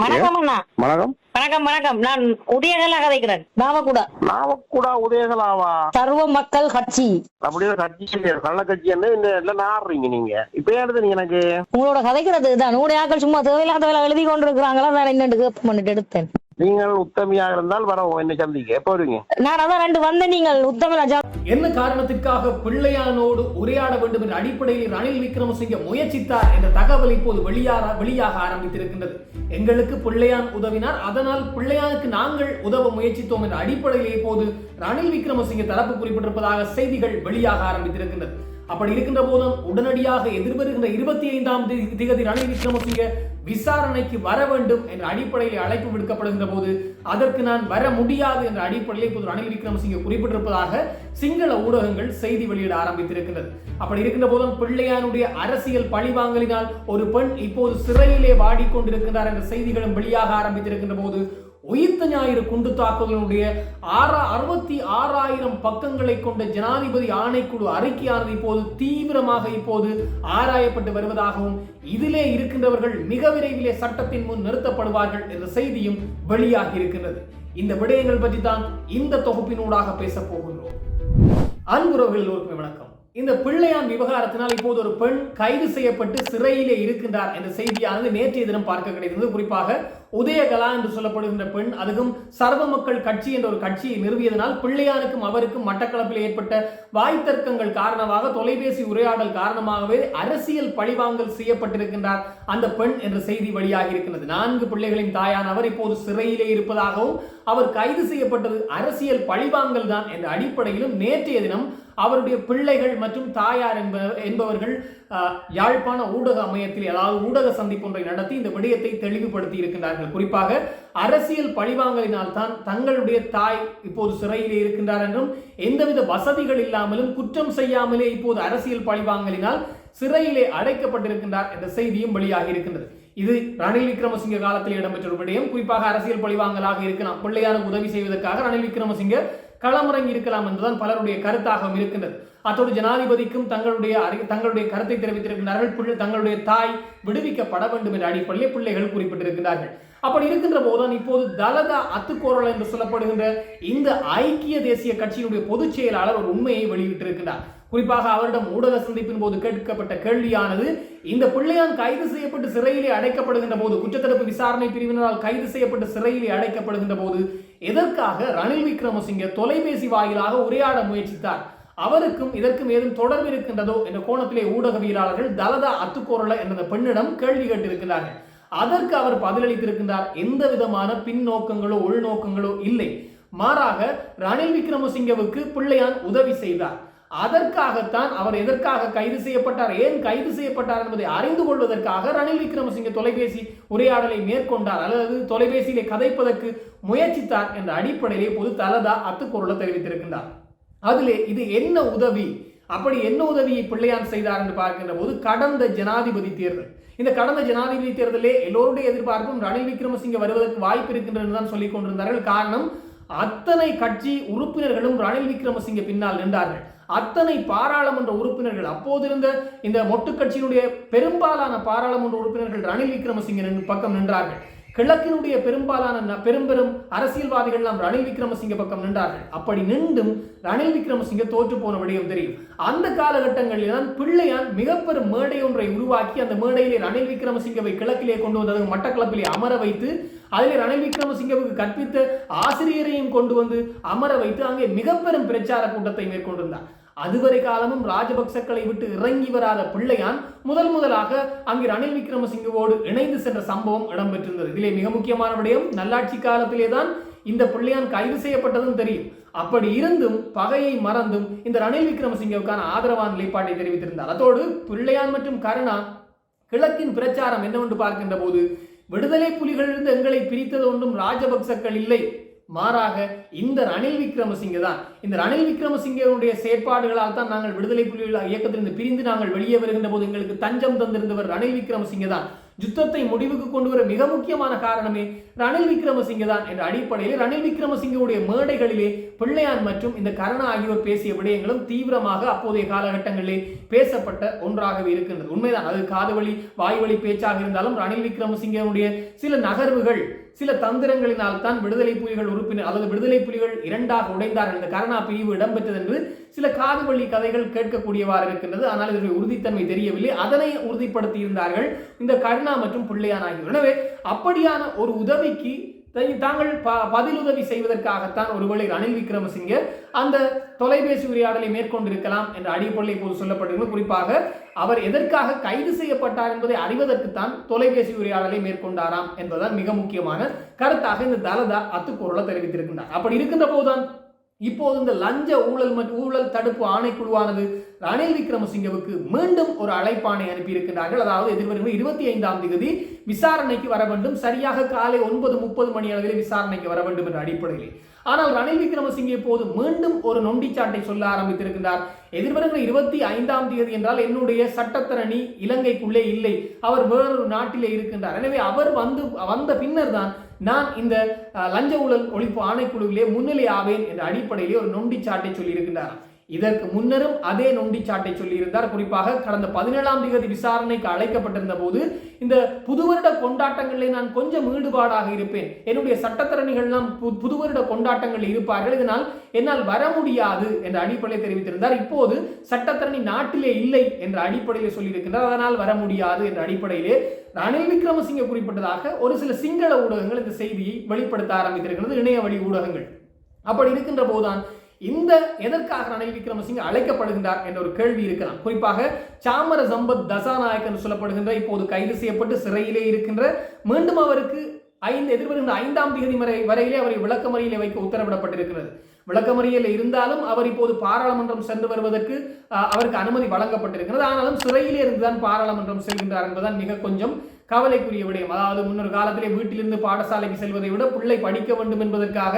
வணக்கம் அண்ணா. வணக்கம். வணக்கம் வணக்கம். நான் உதயகலா கதைக்கிறேன் நாவக்கூட. நாவக்கூடா உதயகலாவா? சர்வ மக்கள் கட்சி. அப்படியே கட்சி கள்ள கட்சி என்ன எல்லாம் நாடுறீங்க நீங்க? இப்ப ஏன் எடுத்தீங்க எனக்கு? உங்களோட கதைக்கிறது தான் உங்களுடைய ஆக்கள் சும்மா தேவையில்லாத வேலை எழுதி கொண்டு இருக்கிறாங்களா நான் என்னண்டு கேட்ப பண்ணிட்டு எடுத்தேன். நீங்கள் உத்தமியாக இருந்தால் வர என்ன சந்திக்க. எப்போ வருவீங்க? நான் அதான் ரெண்டு வந்த நீங்கள். உத்தமராஜா என்ன காரணத்திற்காக பிள்ளையானோடு உரையாட வேண்டும் என்ற அடிப்படையில் ரணில் விக்ரமசிங்க முயற்சித்தார் என்ற தகவல் இப்போது வெளியாக வெளியாக ஆரம்பித்திருக்கின்றது. எங்களுக்கு பிள்ளையான் உதவினார். அதனால் பிள்ளையானுக்கு நாங்கள் உதவ முயற்சித்தோம் என்ற அடிப்படையில் இப்போது ரணில் விக்ரமசிங்க தரப்பு குறிப்பிட்டிருப்பதாக செய்திகள் வெளியாக ஆரம்பித்திருக்கின்றது அப்படி இருக்கின்ற போதும் உடனடியாக எதிர்வருகின்ற இருபத்தி ஐந்தாம் திகதி ரணில் விக்ரமசிங்க விசாரணைக்கு வர வேண்டும் என்ற அடிப்படையில் அழைப்பு விடுக்கப்படுகின்ற போது அதற்கு நான் வர முடியாது என்ற அடிப்படையில் இப்போது ரணில் விக்ரமசிங்க குறிப்பிட்டிருப்பதாக சிங்கள ஊடகங்கள் செய்தி வெளியிட ஆரம்பித்திருக்கின்றது. அப்படி இருக்கின்ற போதும் பிள்ளையானுடைய அரசியல் பழிவாங்கலினால் ஒரு பெண் இப்போது சிறையிலே வாடிக்கொண்டிருக்கிறார் என்ற செய்திகளும் வெளியாக ஆரம்பித்திருக்கின்ற போது உயிர்த்த ஞாயிறு குண்டு தாக்குதலுடைய ஆறா அறுபத்தி ஆறாயிரம் பக்கங்களை கொண்ட ஜனாதிபதி ஆணைக்குழு அறிக்கையானது இப்போது தீவிரமாக இப்போது ஆராயப்பட்டு வருவதாகவும் இதிலே இருக்கின்றவர்கள் மிக விரைவிலே சட்டத்தின் முன் நிறுத்தப்படுவார்கள் என்ற செய்தியும் வெளியாகி இருக்கின்றது. இந்த விடயங்கள் பற்றி தான் இந்த தொகுப்பினூடாக பேச போகின்றோம். அன்புறவர்கள் வணக்கம். இந்த பிள்ளையான் விவகாரத்தினால் இப்போது ஒரு பெண் கைது செய்யப்பட்டு சிறையிலே இருக்கின்றார் என்ற செய்தியானது நேற்றைய தினம் பார்க்க கிடைத்தது. குறிப்பாக உதயகலா என்று சொல்லப்படுகின்ற பெண் அதுவும் சர்வ மக்கள் கட்சி என்ற ஒரு கட்சியை நிறுவியதனால் பிள்ளையானுக்கும் அவருக்கும் மட்டக்களப்பில் ஏற்பட்ட வாய்த்தர்க்கங்கள் காரணமாக தொலைபேசி உரையாடல் காரணமாகவே அரசியல் பழிவாங்கல் செய்யப்பட்டிருக்கின்றார் அந்த பெண் என்ற செய்தி வெளியாகி இருக்கின்றது. நான்கு பிள்ளைகளின் தாயான அவர் இப்போது சிறையிலே இருப்பதாகவும் அவர் கைது செய்யப்பட்டது அரசியல் பழிவாங்கல் தான் என்ற அடிப்படையிலும் நேற்றைய தினம் அவருடைய பிள்ளைகள் மற்றும் தாயார் என்ப என்பவர்கள் யாழ்ப்பாண ஊடக அமையத்தில் அதாவது ஊடக சந்திப்பு ஒன்றை நடத்தி இந்த விடயத்தை தெளிவுபடுத்தி இருக்கின்றார்கள். குறிப்பாக அரசியல் பழிவாங்கலினால் தான் தங்களுடைய தாய் இப்போது சிறையிலே இருக்கின்றார் என்றும் எந்தவித வசதிகள் இல்லாமலும் குற்றம் செய்யாமலே இப்போது அரசியல் பழிவாங்கலினால் சிறையிலே அடைக்கப்பட்டிருக்கின்றார் என்ற செய்தியும் வெளியாகி இருக்கின்றது. இது ரணில் விக்ரமசிங்க காலத்தில் இடம்பெற்ற ஒரு விடயம். குறிப்பாக அரசியல் பழிவாங்கலாக இருக்கலாம் பிள்ளையாருக்கு உதவி செய்வதற்காக ரணில் விக்ரமசிங்க களமிறங்கி இருக்கலாம் என்பதுதான் பலருடைய கருத்தாகவும் இருக்கின்றது. அத்தோடு ஜனாதிபதிக்கும் தங்களுடைய அறி- தங்களுடைய கருத்தை தெரிவித்திருக்கிறார்கள் பிள்ளை தங்களுடைய தாய் விடுவிக்கப்பட வேண்டும் என்ற அடிப்படையில் பிள்ளைகள் குறிப்பிட்டிருக்கிறார்கள் அப்படி இருக்கின்ற போதுதான் இப்போது தலதா அத்துக்கோரல் என்று சொல்லப்படுகின்ற இந்த ஐக்கிய தேசிய கட்சியினுடைய பொதுச் செயலாளர் ஒரு உண்மையை வெளியிட்டிருக்கிறார் குறிப்பாக அவரிடம் ஊடக சந்திப்பின் போது கேட்கப்பட்ட கேள்வியானது இந்த பிள்ளையான் கைது செய்யப்பட்டு சிறையிலே அடைக்கப்படுகின்ற போது குற்றத்தடுப்பு விசாரணை பிரிவினரால் கைது செய்யப்பட்டு சிறையிலே அடைக்கப்படுகின்ற போது எதற்காக ரணில் விக்ரமசிங்கே தொலைபேசி வாயிலாக உரையாட முயற்சித்தார். அவருக்கும் இதற்கும் ஏதும் தொடர்பு இருக்கின்றதோ என்ற கோணத்திலே ஊடகவியலாளர்கள் தலதா அத்துக்கோரல என்ற பெண்ணிடம் கேள்வி கேட்டிருக்கிறார்கள். அதற்கு அவர் பதிலளித்திருக்கின்றார் எந்த விதமான பின்னோக்கங்களோ உள்நோக்கங்களோ இல்லை. மாறாக ரணில் விக்ரமசிங்கவுக்கு பிள்ளையான் உதவி செய்தார். அதற்காகத்தான் அவர் எதற்காக கைது செய்யப்பட்டார் ஏன் கைது செய்யப்பட்டார் என்பதை அறிந்து கொள்வதற்காக ரணில் விக்ரமசிங்க தொலைபேசி உரையாடலை மேற்கொண்டார் அல்லது தொலைபேசியிலே கதைப்பதற்கு முயற்சித்தார் என்ற அடிப்படையிலே பொது தலதா அத்துக்குரலை தெரிவித்திருக்கின்றார். அதிலே இது என்ன உதவி? அப்படி என்ன உதவியை பிள்ளையான் செய்தார் என்று பார்க்கின்ற போது கடந்த ஜனாதிபதி தேர்தல். இந்த கடந்த ஜனாதிபதி தேர்தலே எல்லோருடைய எதிர்பார்ப்பும் ரணில் விக்ரமசிங்க வருவதற்கு வாய்ப்பு இருக்கின்றது தான் சொல்லிக் கொண்டிருந்தார்கள். காரணம் அத்தனை கட்சி உறுப்பினர்களும் ரணில் விக்ரமசிங்க பின்னால் நின்றார்கள். அத்தனை பாராளுமன்ற உறுப்பினர்கள் அப்போதிருந்த இந்த மொட்டு கட்சியினுடைய பெரும்பாலான பாராளுமன்ற உறுப்பினர்கள் ரணில் விக்ரமசிங்க நின்று- பக்கம் நின்றார்கள். கிழக்கினுடைய பெரும்பாலான பெரும்பெரும் பெரும் பெரும் அரசியல்வாதிகள் நாம் ரணில் விக்ரமசிங்க பக்கம் நின்றார்கள். அப்படி நின்றும் ரணில் விக்ரமசிங்க தோற்று போன விடயம் தெரியும். அந்த காலகட்டங்களில் தான் பிள்ளையான் மிகப்பெரும் மேடை ஒன்றை உருவாக்கி அந்த மேடையிலே ரணில் விக்ரமசிங்கவை கிழக்கிலே கொண்டு வந்தது மட்டக்களப்பிலே அமர வைத்து அதிலே ரணில் விக்ரமசிங்கவுக்கு கற்பித்த ஆசிரியரையும் கொண்டு வந்து அமர வைத்து அங்கே மிகப்பெரும் பிரச்சார கூட்டத்தை மேற்கொண்டிருந்தார். அதுவரை காலமும் ராஜபக்சக்களை விட்டு இறங்கி வராத பிள்ளையான் முதல் முதலாக அங்கு ரணில் விக்ரமசிங்கவோடு இணைந்து சென்ற சம்பவம் இடம்பெற்றிருந்தது. இதிலே மிக முக்கியமான விடயம் நல்லாட்சி காலத்திலே தான் இந்த பிள்ளையான் கைது செய்யப்பட்டதும் தெரியும். அப்படி இருந்தும் பகையை மறந்தும் இந்த ரணில் விக்ரமசிங்கவுக்கான ஆதரவான நிலைப்பாட்டை தெரிவித்திருந்தார். அதோடு பிள்ளையான் மற்றும் கருணா கிழக்கின் பிரச்சாரம் என்னவென்று பார்க்கின்ற போது விடுதலை புலிகளிலிருந்து எங்களை பிரித்தது ஒன்றும் ராஜபக்சக்கள் இல்லை. மாறாக இந்த ரணில் விக்ரமசிங்க தான் இந்த ரணில் விக்ரமசிங்கனுடைய செயற்பாடுகளால் தான் நாங்கள் விடுதலை புலிகள் இயக்கத்திலிருந்து பிரிந்து நாங்கள் வெளியே வருகின்ற போது எங்களுக்கு தஞ்சம் தந்திருந்தவர் ரணில் விக்ரமசிங்க தான் யுத்தத்தை முடிவுக்கு கொண்டு வர மிக முக்கியமான காரணமே ரணில் விக்ரமசிங்க தான் என்ற அடிப்படையில் ரணில் விக்ரமசிங்கவுடைய மேடைகளிலே பிள்ளையான் மற்றும் இந்த கரணா ஆகியோர் பேசிய விடயங்களும் தீவிரமாக அப்போதைய காலகட்டங்களிலே பேசப்பட்ட ஒன்றாகவே இருக்கின்றது. உண்மைதான் அது காதுவழி வாய்வழி பேச்சாக இருந்தாலும் ரணில் விக்ரமசிங்கனுடைய சில நகர்வுகள் சில தந்திரங்களினால் தான் விடுதலை புலிகள் உறுப்பினர் அல்லது விடுதலை புலிகள் இரண்டாக உடைந்தார்கள். இந்த கருணா பிரிவு இடம்பெற்றது என்று சில காதுவழி கதைகள் கேட்கக்கூடியவாறு இருக்கின்றது. ஆனால் இதனுடைய உறுதித்தன்மை தெரியவில்லை. அதனை உறுதிப்படுத்தி இருந்தார்கள் இந்த கருணா மற்றும் பிள்ளையான் ஆகியோர். எனவே அப்படியான ஒரு உதவிக்கு தாங்கள் ப பதிலுதவி செய்வதற்காகத்தான் ஒருவேளை ரணில் விக்ரமசிங்கே அந்த தொலைபேசி உரையாடலை மேற்கொண்டிருக்கலாம் என்ற அடிப்படையில் இப்போது சொல்லப்பட்டிருக்கிறது. குறிப்பாக அவர் எதற்காக கைது செய்யப்பட்டார் என்பதை அறிவதற்குத்தான் தொலைபேசி உரையாடலை மேற்கொண்டாராம் என்பதுதான் மிக முக்கியமான கருத்தாக இந்த தலதா அத்துக்கூறலை தெரிவித்திருக்கின்றார். அப்படி இருக்கின்ற போதுதான் இப்போது இந்த லஞ்ச ஊழல் மற்றும் ஊழல் தடுப்பு ஆணைக்குழுவானது ரணில் விக்ரமசிங்கவுக்கு மீண்டும் ஒரு அழைப்பானை அனுப்பியிருக்கிறார்கள் அதாவது எதிர்வரும் இருபத்தி ஐந்தாம் தேதி விசாரணைக்கு வர வேண்டும். சரியாக காலை ஒன்பது முப்பது மணி அளவில் விசாரணைக்கு வர வேண்டும் என்ற அடிப்படையில். ஆனால் ரணில் விக்ரமசிங்கே இப்போது மீண்டும் ஒரு நொண்டிச்சாட்டை சொல்ல ஆரம்பித்திருக்கிறார் எதிர்வருகிற இருபத்தி ஐந்தாம் தேதி என்றால் என்னுடைய சட்டத்தரணி இலங்கைக்குள்ளே இல்லை. அவர் வேறொரு நாட்டிலே இருக்கின்றார். எனவே அவர் வந்து வந்த பின்னர் தான் நான் இந்த லஞ்ச ஊழல் ஒழிப்பு ஆணைக்குழுவிலே முன்னிலை ஆவேன் என்ற அடிப்படையிலே ஒரு நொண்டிச்சாட்டை சொல்லியிருக்கின்றார் இதற்கு முன்னரும் அதே நொண்டிச்சாட்டை சொல்லியிருந்தார். குறிப்பாக கடந்த பதினேழாம் தேதி விசாரணைக்கு அழைக்கப்பட்டிருந்த போது இந்த புது வருட கொண்டாட்டங்களில் நான் கொஞ்சம் ஈடுபாடாக இருப்பேன். என்னுடைய சட்டத்தரணிகள்லாம் புதுவருட புது வருட கொண்டாட்டங்களில் இருப்பார்கள். இதனால் என்னால் வர முடியாது என்ற அடிப்படையில் தெரிவித்திருந்தார். இப்போது சட்டத்தரணி நாட்டிலே இல்லை என்ற அடிப்படையில் சொல்லியிருக்கிறார் அதனால் வர முடியாது என்ற அடிப்படையிலே ரணில் விக்ரமசிங்க குறிப்பிட்டதாக ஒரு சில சிங்கள ஊடகங்கள் இந்த செய்தியை வெளிப்படுத்த ஆரம்பித்திருக்கிறது. இணைய வழி ஊடகங்கள். அப்படி இருக்கின்ற போதுதான் இந்த எதற்காக ரணில் விக்ரமசிங்க அழைக்கப்படுகின்றார் என்ற ஒரு கேள்வி இருக்கலாம். குறிப்பாக சாமர சம்பத் தசாநாயக் என்று சொல்லப்படுகின்ற இப்போது கைது செய்யப்பட்டு சிறையிலே இருக்கின்ற மீண்டும் அவருக்கு ஐந்து எதிர்வருகின்ற ஐந்தாம் தேதி வரை வரையிலே அவரை விளக்கமறியிலே வைக்க உத்தரவிடப்பட்டிருக்கிறது. விளக்கமறியல் இருந்தாலும் அவர் இப்போது பாராளுமன்றம் சென்று வருவதற்கு அவருக்கு அனுமதி வழங்கப்பட்டிருக்கிறது. ஆனாலும் சிறையிலே இருந்துதான் பாராளுமன்றம் செல்கின்றார் என்பதுதான் மிக கொஞ்சம் கவலைக்குரிய விடயம். அதாவது முன்னொரு காலத்திலே வீட்டிலிருந்து பாடசாலைக்கு செல்வதை விட பிள்ளை படிக்க வேண்டும் என்பதற்காக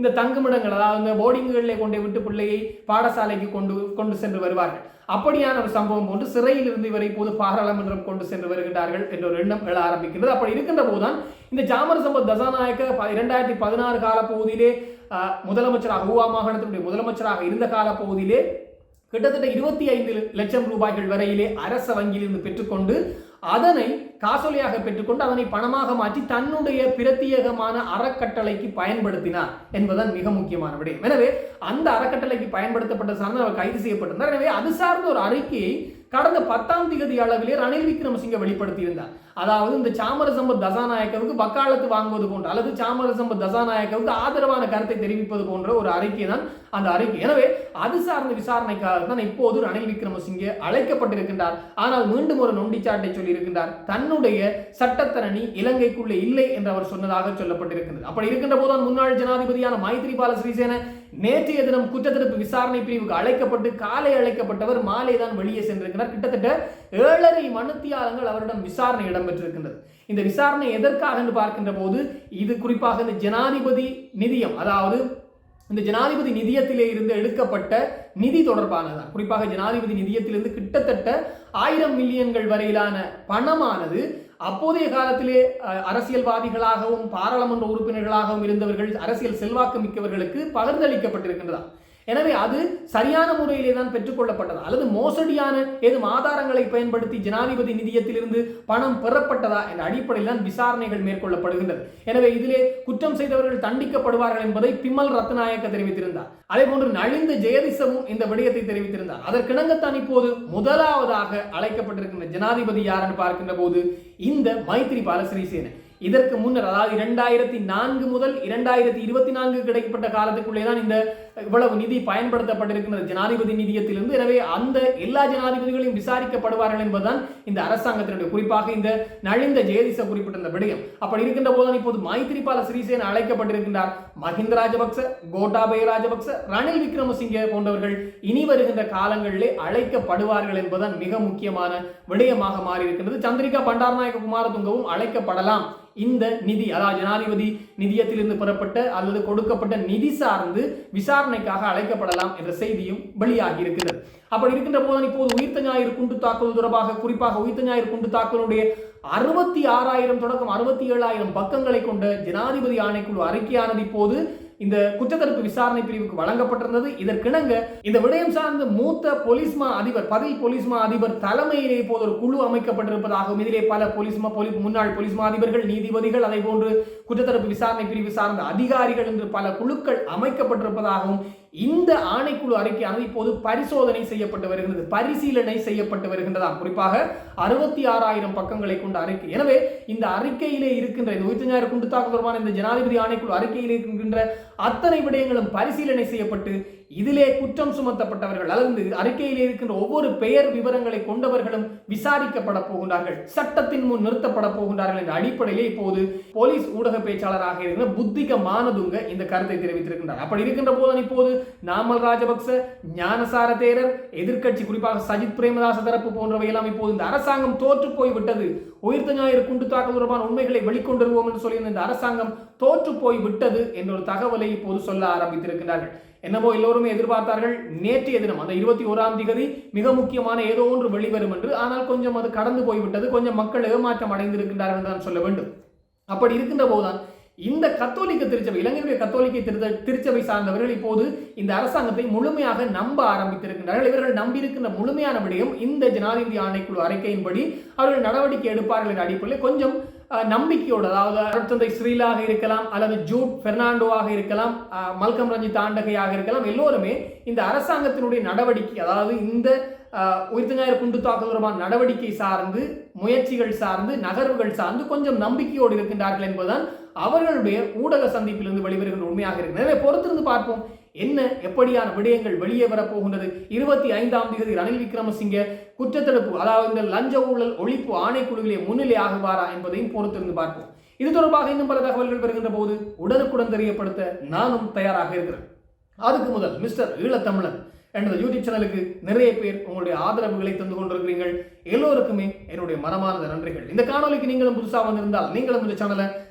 இந்த தங்குமிடங்கள் அதாவது இந்த போர்டிங்குகளிலே கொண்டு விட்டு பிள்ளையை பாடசாலைக்கு கொண்டு கொண்டு சென்று வருவார்கள். அப்படியான ஒரு சம்பவம் போன்று சிறையில் இருந்து இவரை இப்போது பாராளுமன்றம் கொண்டு சென்று வருகின்றார்கள் என்ற ஒரு எண்ணம் எழ ஆரம்பிக்கின்றது அப்படி இருக்கின்ற போதுதான் இந்த ஜாமர் சம்பத் தசாநாயக்க ப- இரண்டாயிரத்தி பதினாறு கால பகுதியிலே முதலமைச்சராக ஊவா மாகாணத்தினுடைய முதலமைச்சராக இருந்த கால பகுதியிலே கிட்டத்தட்ட இருபத்தி ஐந்து லட்சம் ரூபாய்கள் வரையிலே அரச வங்கியிலிருந்து பெற்றுக்கொண்டு அதனை காசோலையாக பெற்றுக்கொண்டு அதனை பணமாக மாற்றி தன்னுடைய பிரத்யேகமான அறக்கட்டளைக்கு பயன்படுத்தினார் என்பதுதான் மிக முக்கியமான விடயம். எனவே அந்த அறக்கட்டளைக்கு பயன்படுத்தப்பட்ட சார்ந்து அவர் கைது செய்யப்பட்டிருந்தார். எனவே அது சார்ந்த ஒரு அறிக்கையை கடந்த பத்தாம் திகதி அளவிலே ரணில் விக்ரமசிங்க வெளிப்படுத்தியிருந்தார். அதாவது இந்த சாமரசம்பத் தசாநாயக்கவுக்கு வக்காலத்து வாங்குவது போன்ற அல்லது சாமரசம்பத் தசாநாயக்கவுக்கு ஆதரவான கருத்தை தெரிவிப்பது போன்ற ஒரு அறிக்கை தான் அந்த அறிக்கை. எனவே அது சார்ந்த விசாரணைக்காக தான் இப்போது ரணில் விக்ரமசிங்கே அழைக்கப்பட்டிருக்கின்றார். ஆனால் மீண்டும் ஒரு நொண்டிச்சாட்டை சொல்லியிருக்கின்றார். தன்னுடைய சட்டத்தரணி இலங்கைக்குள்ளே இல்லை என்று அவர் சொன்னதாக சொல்லப்பட்டிருக்கிறது அப்படி இருக்கின்ற போதுதான் முன்னாள் ஜனாதிபதியான மைத்ரிபால சிறிசேன நேற்றைய தினம் குற்றத்தடுப்பு விசாரணை பிரிவுக்கு அழைக்கப்பட்டு காலை அழைக்கப்பட்டவர் மாலை தான் வெளியே சென்றிருக்கிறார். கிட்டத்தட்ட ஏழரை மனுத்தியாளங்கள் அவரிடம் விசாரணை இடம்பெற்றிருக்கின்றது. இந்த விசாரணை எதற்காக என்று பார்க்கின்ற போது இது குறிப்பாக இந்த ஜனாதிபதி நிதியம் அதாவது இந்த ஜனாதிபதி நிதியத்திலே இருந்து எடுக்கப்பட்ட நிதி தொடர்பானதான் குறிப்பாக ஜனாதிபதி நிதியத்திலிருந்து கிட்டத்தட்ட ஆயிரம் மில்லியன்கள் வரையிலான பணமானது அப்போதைய காலத்திலே அஹ், அரசியல்வாதிகளாகவும் பாராளுமன்ற உறுப்பினர்களாகவும் இருந்தவர்கள் அரசியல் செல்வாக்கு மிக்கவர்களுக்கு பகிர்ந்தளிக்கப்பட்டிருக்கின்றதா? எனவே அது சரியான முறையிலே தான் பெற்றுக்கொள்ளப்பட்டதா. அல்லது மோசடியான ஏதும் ஆதாரங்களை பயன்படுத்தி ஜனாதிபதி நிதியத்திலிருந்து பணம் பெறப்பட்டதா என்ற அடிப்படையில் தான் விசாரணைகள் மேற்கொள்ளப்படுகின்றது. எனவே இதிலே குற்றம் செய்தவர்கள் தண்டிக்கப்படுவார்கள் என்பதை பிமல் ரத்நாயக்க தெரிவித்திருந்தார். அதே போன்று நலிந்த ஜெயதிசமும் இந்த விடயத்தை தெரிவித்திருந்தார். அதற்கிணங்கத்தான் இப்போது முதலாவதாக அழைக்கப்பட்டிருக்கின்ற ஜனாதிபதி யார் என்று பார்க்கின்ற போது இந்த மைத்ரிபால சிறிசேன. இதற்கு முன்னர் அதாவது இரண்டாயிரத்தி நான்கு முதல் இரண்டாயிரத்தி இருபத்தி நான்கு கிடைக்கப்பட்ட காலத்துக்குள்ளே தான் இந்த இவ்வளவு நிதி பயன்படுத்தப்பட்டிருக்கின்றது. ஜனாதிபதி நிதியத்திலிருந்து எனவே அந்த எல்லா ஜனாதிபதிகளையும் விசாரிக்கப்படுவார்கள் என்பதுதான் இந்த அரசாங்கத்தினுடைய குறிப்பாக இந்த நழிந்த ஜெயதிச குறிப்பிட்ட இந்த விடயம். அப்படி இருக்கின்ற போதுதான் இப்போது மைத்திரிபால சிறிசேன அழைக்கப்பட்டிருக்கின்றார். மஹிந்த ராஜபக்ச கோட்டாபய ராஜபக்ச ரணில் விக்ரமசிங்கே போன்றவர்கள் இனி வருகின்ற காலங்களிலே அழைக்கப்படுவார்கள் என்பதுதான் மிக முக்கியமான விடயமாக மாறியிருக்கின்றது. சந்திரிகா பண்டாரநாயக குமாரதுங்கவும் அழைக்கப்படலாம். இந்த நிதி அதாவது ஜனாதிபதி நிதியத்திலிருந்து பெறப்பட்ட அல்லது கொடுக்கப்பட்ட நிதி சார்ந்து விசாரணைக்காக அழைக்கப்படலாம் என்ற செய்தியும் வெளியாகி இருக்கிறது. அப்படி இருக்கின்ற போது இப்போது உயிர்த்த ஞாயிறு குண்டு தாக்குதல் தொடர்பாக குறிப்பாக உயிர்த்த ஞாயிறு குண்டு தாக்குதலுடைய அறுபத்தி ஆறாயிரம் தொடக்கம் அறுபத்தி ஏழாயிரம் பக்கங்களை கொண்ட ஜனாதிபதி ஆணைக்குழு அறிக்கையானது இப்போது இந்த குற்றத்தடுப்பு விசாரணை பிரிவுக்கு வழங்கப்பட்டிருந்தது. இதற்கிணங்க இந்த விடயம் சார்ந்த மூத்த போலீஸ்மா அதிபர் பதவி போலீஸ்மா அதிபர் தலைமையிலே இப்போது ஒரு குழு அமைக்கப்பட்டிருப்பதாகவும் இதிலே பல போலீஸ்மா போலீஸ் முன்னாள் போலீஸ்மா அதிபர்கள் நீதிபதிகள் அதே போன்று குற்றத்தடுப்பு விசாரணை பிரிவு சார்ந்த அதிகாரிகள் என்று பல குழுக்கள் அமைக்கப்பட்டிருப்பதாகவும் இந்த ஆணைக்குழு அறிக்கையானது இப்போது பரிசோதனை செய்யப்பட்டு வருகிறது பரிசீலனை செய்யப்பட்டு வருகின்றதாம். குறிப்பாக அறுபத்தி ஆறாயிரம் பக்கங்களை கொண்ட அறிக்கை. எனவே இந்த அறிக்கையிலே இருக்கின்ற இந்த உயிர்த்த ஞாயிறு குண்டு தாக்குதல் தொடர்பான இந்த ஜனாதிபதி ஆணைக்குழு அறிக்கையில் இருக்கின்ற அத்தனை விடயங்களும் பரிசீலனை செய்யப்பட்டு இதிலே குற்றம் சுமத்தப்பட்டவர்கள் அல்லது அறிக்கையில் இருக்கின்ற ஒவ்வொரு பெயர் விவரங்களை கொண்டவர்களும் விசாரிக்கப்பட போகின்றார்கள். சட்டத்தின் முன் நிறுத்தப்பட போகின்றார்கள் என்ற அடிப்படையிலே இப்போது போலீஸ் ஊடக பேச்சாளராக இருந்த புத்திக மானதுங்க இந்த கருத்தை தெரிவித்திருக்கின்றார். அப்படி இருக்கின்ற போது இப்போது நாமல் ராஜபக்ச ஞானசார தேரர் எதிர்க்கட்சி குறிப்பாக சஜித் பிரேமதாச தரப்பு போன்றவையெல்லாம் இப்போது இந்த அரசாங்கம் தோற்று போய் விட்டது உயிர்த்த ஞாயிறு குண்டு தாக்கல் தொடர்பான உண்மைகளை வெளிக்கொண்டு என்று சொல்லி இந்த அரசாங்கம் தோற்று போய் விட்டது என்ற ஒரு தகவலை இப்போது சொல்ல ஆரம்பித்திருக்கிறார்கள் என்னவோ எல்லோருமே எதிர்பார்த்தார்கள். நேற்றைய தினம் அந்த இருபத்தி ஓராம் திகதி மிக முக்கியமான ஏதோ ஒன்று வெளிவரும் என்று. ஆனால் கொஞ்சம் அது கடந்து போய்விட்டது. கொஞ்சம் மக்கள் ஏமாற்றம் அடைந்திருக்கின்றார்கள் என்று தான் சொல்ல வேண்டும். அப்படி இருக்கின்ற போதுதான் இந்த கத்தோலிக்க திருச்சபை இலங்கையுடைய கத்தோலிக்க திரு திருச்சபை சார்ந்தவர்கள் இப்போது இந்த அரசாங்கத்தை முழுமையாக நம்ப ஆரம்பித்திருக்கின்றார்கள். இவர்கள் நம்பியிருக்கின்ற முழுமையான விடயம் இந்த ஜனாதிபதி ஆணைக்குழு அறிக்கையின்படி அவர்கள் நடவடிக்கை எடுப்பார்கள் என்ற அடிப்படையில் கொஞ்சம் நம்பிக்கையோடு அதாவது அருட்தந்தை ஸ்ரீலாக இருக்கலாம் அல்லது ஜூட் பெர்னாண்டோவாக இருக்கலாம் மல்கம் ரஞ்சித் ஆண்டகையாக இருக்கலாம் எல்லோருமே இந்த அரசாங்கத்தினுடைய நடவடிக்கை அதாவது இந்த உயிர்த்தஞ்சாயிரம் குண்டு தாக்குதல் தொடர்பான நடவடிக்கை சார்ந்து முயற்சிகள் சார்ந்து நகர்வுகள் சார்ந்து கொஞ்சம் நம்பிக்கையோடு இருக்கின்றார்கள் என்பதுதான் அவர்களுடைய ஊடக சந்திப்பிலிருந்து வெளிவருகின்ற உண்மையாக இருக்கிறது. எனவே பொறுத்திருந்து பார்ப்போம். என்ன எப்படியான விடயங்கள் வெளியே வரப்போகின்றது? இருபத்தி ஐந்தாம் தேதி ரணில் விக்ரமசிங்க குற்றத்தடுப்பு அதாவது இந்த லஞ்ச ஊழல் ஒழிப்பு ஆணைக்குழுவிலே முன்னிலை ஆகுவாரா என்பதையும் பொறுத்திருந்து பார்ப்போம். இது தொடர்பாக இன்னும் பல தகவல்கள் வருகின்ற போது உடனுக்குடன் தெரியப்படுத்த நானும் தயாராக இருக்கிறேன். அதுக்கு முதல் மிஸ்டர் ஈழத்தமிழன் எனது யூடியூப் சேனலுக்கு நிறைய பேர் உங்களுடைய ஆதரவுகளை தந்து கொண்டிருக்கிறீர்கள். எல்லோருக்குமே என்னுடைய மனமார்ந்த நன்றிகள். இந்த காணொலிக்கு நீங்களும் புதுசாக வந்திருந்தால் நீங்களும் இந்த சேனலை